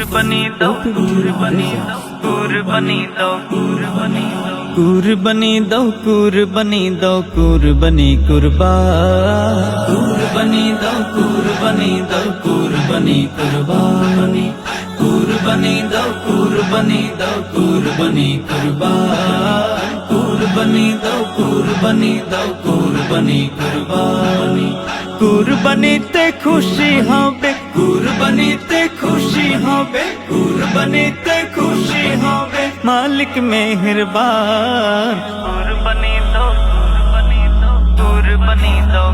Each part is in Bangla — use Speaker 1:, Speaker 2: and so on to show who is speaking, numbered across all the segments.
Speaker 1: কুরবানি দাও কুরবানি দাও কুরবানি দাও কুরবানি দাও কুরবানি দাও কুরবানি দাও কুরবানি কুরবা কুরবানি দাও কুরবানি দাও কুরবানি কুরবানি কুরবানি দাও কুরবানি দাও কুরবানি কুরবা কুরবানি দাও কুরবানি দাও কুরবানি কুরবানি কুরবানিতে খুশি হবে কুরবানিতে খুশি হবে কুরবানিতে খুশি হবে মালিক মেহেরবান কুরবানি দাও কুরবানি দাও কুরবানি দাও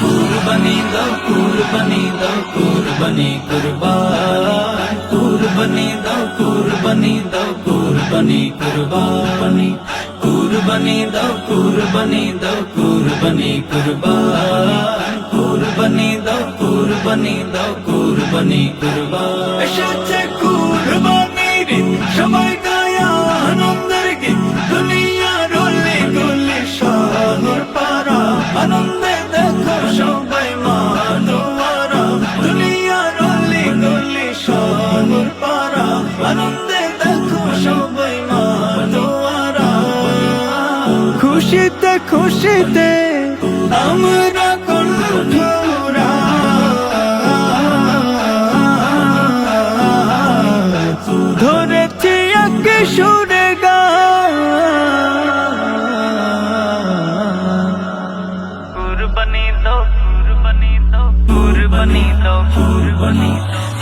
Speaker 1: কুরবানি দাও কুরবানি দাও কুরবানি কুরবান কুরবানি দাও কুরবানি দাও কুরবানি কুরবানি কুরবানি দাও, কুরবানি দাও, কুরবানি কুরবান। কুরবানি দাও কুরবানি দাও, কুরবানি কুরবান। এসেছে কুরবানির সবাই গায়া আনন্দের গীত দুনিয়া রলে গলে শহর পারা আনন্দে দেখো সবাই মা দুনিয়া রলে গলে শহর পারা আনন্দে খুশিতে খুশিতে আমরা কণ্ঠরা ধরেছি একে সুরে গা কুরবানি দাও কুরবানি দাও কুরবানি দাও কুরবানি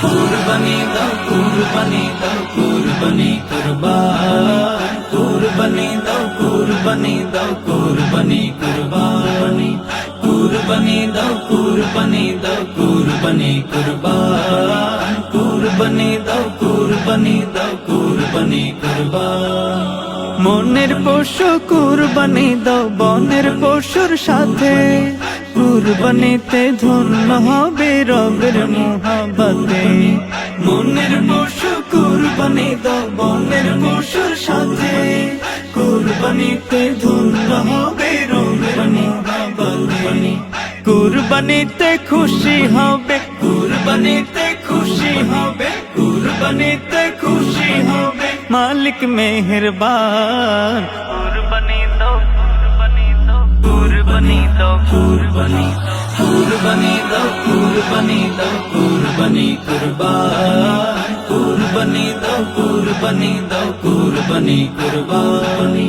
Speaker 1: কুরবানি দাও কুরবানি দাও কুরবানি কুরবানি দাও কুরবানি দাও কুরবানি কুরবানি। কুরবানি, দাও কুরবানি দাও কুরবানি, কুরবান। দাও কুরবানি দাও কুরবানি মনের পশু কুরবানি দাও, বনের পশুর সাথে। কুরবানিতে ধন্য হবে রবের মনের পশু কুরবানি দাও, বনের পশুর সাথে। কুরবানিতে ধন্য হবে রবের মোহাবতে কুরবানিতে খুশি হবে। কুরবানিতে খুশি হবে। কুরবানিতে খুশি হবে। মালিক মেহেরবান। কুরবানি দাও কুরবানি দাও কুরবানি দাও, কুরবানি কুরবানি দাও কুরবানি দাও, কুরবানি কুরবান। কুরবানি দাও কুরবানি দাও, কুরবানি কুরবানি।